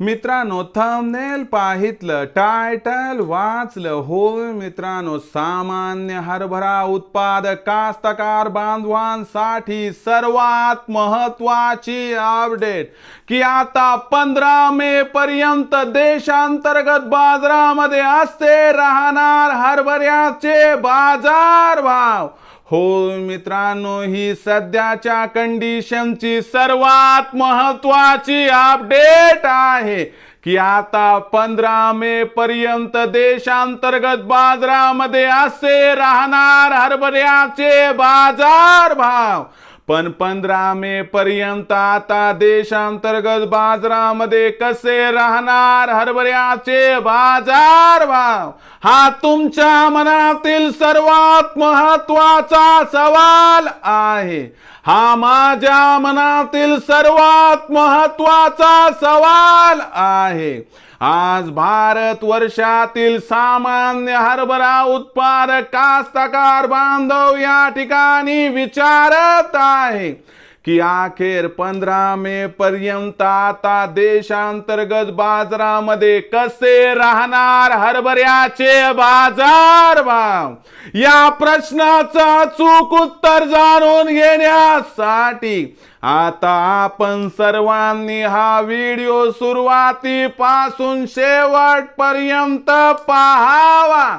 मित्रांनो thumbnail पाहितलं title वाचलं. होय मित्रांनो सामान्य हरभरा उत्पादक कास्तकार बांधवांसाठी सर्वात महत्वाची अपडेट की आता पंधरा मे पर्यंत देशांतर्गत बाजारामध्ये असते राहणार हरभऱ्याचे बाजार भाव हो मित्रांनो ही सध्याच्या कंडिशनची सर्वात महत्वाची अपडेट आहे की आता पंधरा मे पर्यंत देशांतर्गत बाजारामध्ये असे राहणार हरभऱ्याचे बाजार भाव पण पंधरा मे पर्यंत आता देशांतर्गत बाजारामध्ये कसे राहणार हरभऱ्याचे बाजार भाव? हा तुमच्या मनातील सर्वात महत्त्वाचा सवाल आहे. हा माझ्या मनातील सर्वात महत्त्वाचा सवाल आहे. आज भारत वर्षातील सामान्य हरभरा उत्पादक कास्तकार बांधव या ठिकाणी विचारत आहे. की अखेर पंधरा मे पर्यंत आता देशांतर्गत बाजारामध्ये कसे राहणार हरभऱ्याचे बाजार भाव? या प्रश्नाचा चूक उत्तर जाणून घेण्यासाठी आता आपण सर्वांनी हा व्हिडिओ सुरुवातीपासून शेवटपर्यंत पाहावा.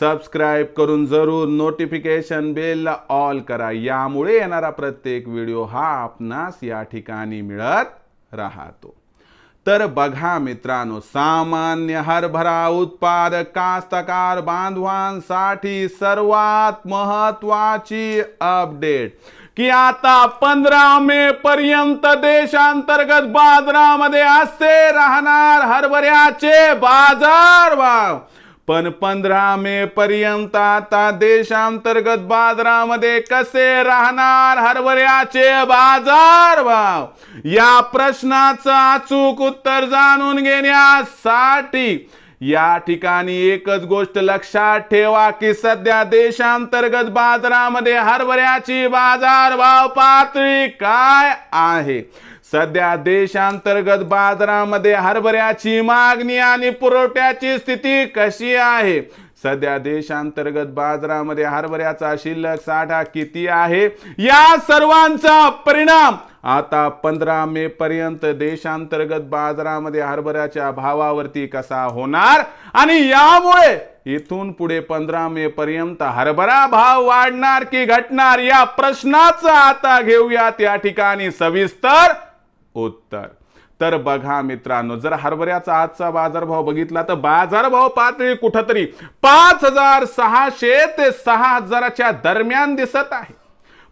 सबस्क्राईब करून जरूर नोटिफिकेशन बेलला ऑल करा. यामुळे येणारा प्रत्येक व्हिडिओ हा आपणास या ठिकाणी मिळत राहतो. तर बघा मित्रांनो सामान्य हरभरा उत्पादक कास्तकार बांधवांसाठी सर्वात महत्वाची अपडेट की आता पंधरा मे पर्यंत देशांतर्गत बाजारामध्ये असे राहणार हरभऱ्याचे बाजार भाव. पण पंधरा मे पर्यंत आता देशांतर्गत बाजारामध्ये कसे राहणार हरभऱ्याचे बाजार भाव? या प्रश्नाचं अचूक उत्तर जाणून घेण्यासाठी या ठिकाणी एकच गोष्ट लक्षात ठेवा की सध्या देशांतर्गत बाजारामध्ये हरभऱ्याची बाजारभाव पातळी काय आहे? सध्या देशांतर्गत बाजारामध्ये हरभऱ्याची मागणी आणि पुरवठ्याची स्थिती कशी आहे? सध्या देशांतर्गत बाजारामध्ये हरभऱ्याचा शिल्लक साठा किती आहे? या सर्वांचा परिणाम आता पंधरा मे पर्यंत देशांतर्गत बाजारामध्ये हरभऱ्याच्या भावावरती कसा होणार? आणि यामुळे इथून पुढे पंधरा मे पर्यंत हरभरा भाव वाढणार की घटणार या प्रश्नाचं आता घेऊयात या ठिकाणी सविस्तर. उत्तर. तर बघा मित्रांनो जर हरभऱ्याचा आजचा बाजारभाव बघितला तर बाजारभाव पातळी कुठंतरी पाच हजार सहाशे ते सहा हजाराच्या दरम्यान दिसत आहे.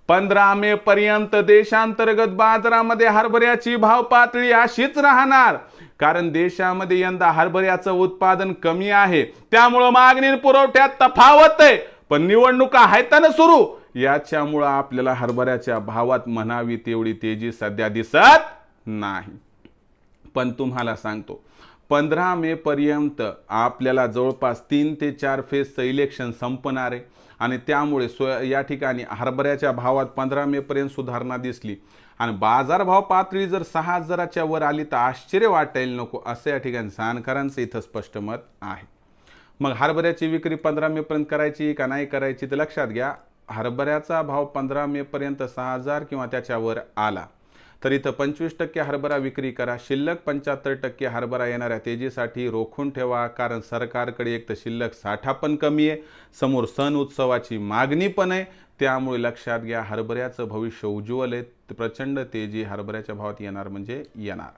पंधरा मे पर्यंत देशांतर्गत बाजारामध्ये हरभऱ्याची भाव पातळी अशीच राहणार. कारण देशामध्ये यंदा हरभऱ्याचं उत्पादन कमी आहे. त्यामुळं मागणी पुरवठ्यात तफावत आहे. पण निवडणुका आहेत ना सुरू. याच्यामुळं आपल्याला हरभऱ्याच्या भावात म्हणावी तेवढी तेजी सध्या दिसत नाही. पण तुम्हाला सांगतो पंधरा मे पर्यंत आपल्याला जवळपास तीन ते चार फेजचं इलेक्शन संपणार आहे आणि त्यामुळे सो या ठिकाणी हरभऱ्याच्या भावात पंधरा मे पर्यंत सुधारणा दिसली. आणि बाजारभाव पातळी जर सहा हजाराच्या वर आली तर आश्चर्य वाटायला नको असं या ठिकाणी जाणकारांचं इथं स्पष्ट मत आहे. मग हरभऱ्याची विक्री पंधरा मे पर्यंत करायची का नाही करायची तर लक्षात घ्या. हरभऱ्याचा भाव पंधरा मे पर्यंत सहा हजार किंवा त्याच्यावर आला. तर इथं पंचवीस टक्के हरभरा विक्री करा. शिल्लक पंच्याहत्तर टक्के हरभरा येणाऱ्या तेजीसाठी रोखून ठेवा कारण सरकारकडे एक तर शिल्लक साठा पण कमी आहे समोर सण उत्सवाची मागणी पण आहे. त्यामुळे लक्षात घ्या हरभऱ्याचं भविष्य उज्ज्वल आहे. प्रचंड तेजी हरभऱ्याच्या भावात येणार म्हणजे येणार.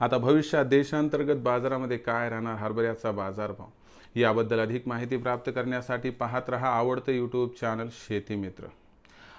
आता भविष्यात देशांतर्गत बाजारामध्ये काय राहणार हरभऱ्याचा बाजारभाव? याबद्दल अधिक माहिती प्राप्त करण्यासाठी पाहत रहा आवडतं यूट्यूब चॅनल शेती मित्र.